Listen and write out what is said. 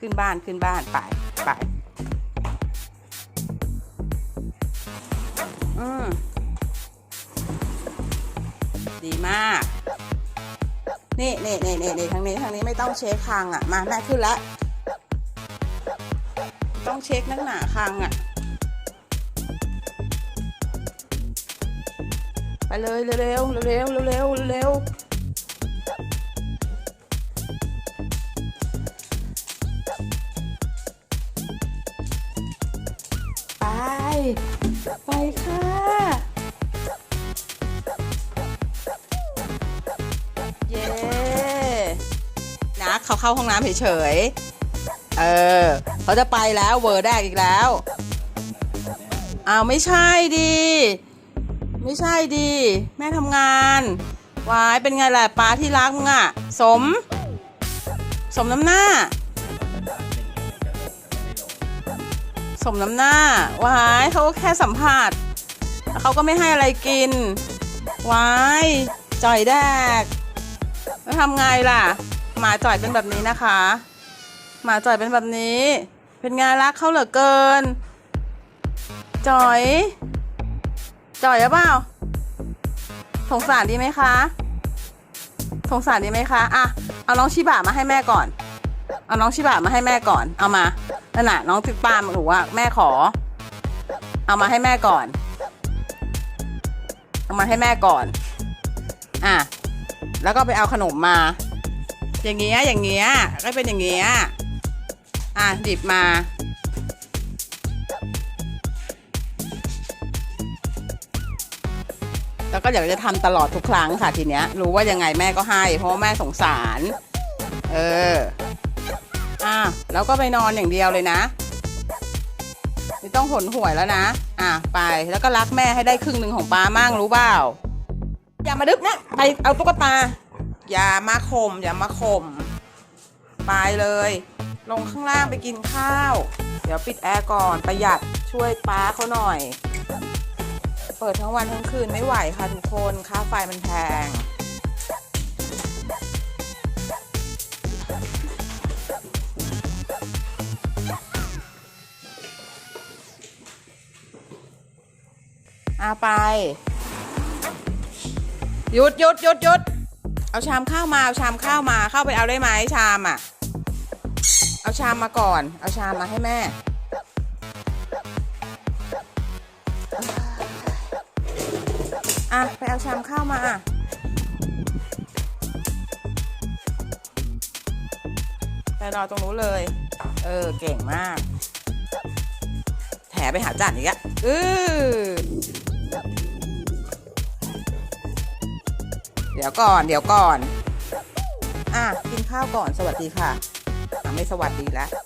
ขึ้นบ้านขึ้นบ้านไปไปอืมดีมาก นี่นี่นี่นี่นี่ทางนี้ทางนี้ไม่ต้องเช็คคางอะ มาแม่ขึ้นแล้ว ต้องเช็คนักหนาคางอะ ไปเลยเร็วเร็วเร็วเร็วเร็ว ไปค่ะเย้นะเขาเข้าห้องน้ำเฉยๆเออเขาจะไปแล้วเวอร์แดกอีกแล้วอ้าวไม่ใช่ดิ ไม่ใช่ดิ แม่ทำงานวายเป็นไงล่ะป้าที่รักมึงอะสม สมน้ำหน้า สมน้ำหน้าวายเขาก็แค่สัมผัสแล้วเขาก็ไม่ให้อะไรกินวายจ่อยแดกแล้วทำไงล่ะ หมาจ่อยเป็นแบบนี้นะคะ หมาจ่อยเป็นแบบนี้ เป็นไงรักเขาเหลือเกิน จ่อย จ่อยหรือเปล่าสงสารดีไหมคะสงสารดีไหมคะ อะ เอาน้องชิบะมาให้แม่ก่อน เอาน้องชิบะมาให้แม่ก่อน เอามานั่นน่ะน้องติดปามหนูว่าแม่ขอ เอามาให้แม่ก่อน เอามาให้แม่ก่อน อะ แล้วก็ไปเอาขนมมา อย่างเงี้ย อย่างเงี้ย ก็เป็นอย่างเงี้ย อะหยิบมา แล้วก็อยากจะทำตลอดทุกครั้งค่ะทีเนี้ย รู้ว่ายังไงแม่ก็ให้ เพราะว่าแม่สงสาร เออ อะแล้วก็ไปนอนอย่างเดียวเลยนะ ไม่ต้องหนหวยแล้วนะ อะไปแล้วก็รักแม่ให้ได้ครึ่งหนึ่งของป้ามั่งรู้เปล่าอย่ามาดึกนะไปเอาตุ๊กตา อย่ามาข่มอย่ามาข่มไปเลย ลงข้างล่างไปกินข้าว เดี๋ยวปิดแอร์ก่อนประหยัดช่วยป้าเขาหน่อย เปิดทั้งวันทั้งคืนไม่ไหวค่ะทุกคนค่าไฟมันแพง อาไป หยุดหยุดหยุดหยุดเอาชามข้าวมา เอาชามข้าวมา เข้าไปเอาได้ไหมชามอะ เอาชามมาก่อน เอาชามมาให้แม่ อะ ไปเอาชามข้าวมาอะไปรอตรงนู้นเลย เออ เก่งมาก แถไปหาจันอีกอะอือ เดี๋ยวก่อน เดี๋ยวก่อน อะ กินข้าวก่อน สวัสดีค่ะ อะ ไม่สวัสดีแล้ว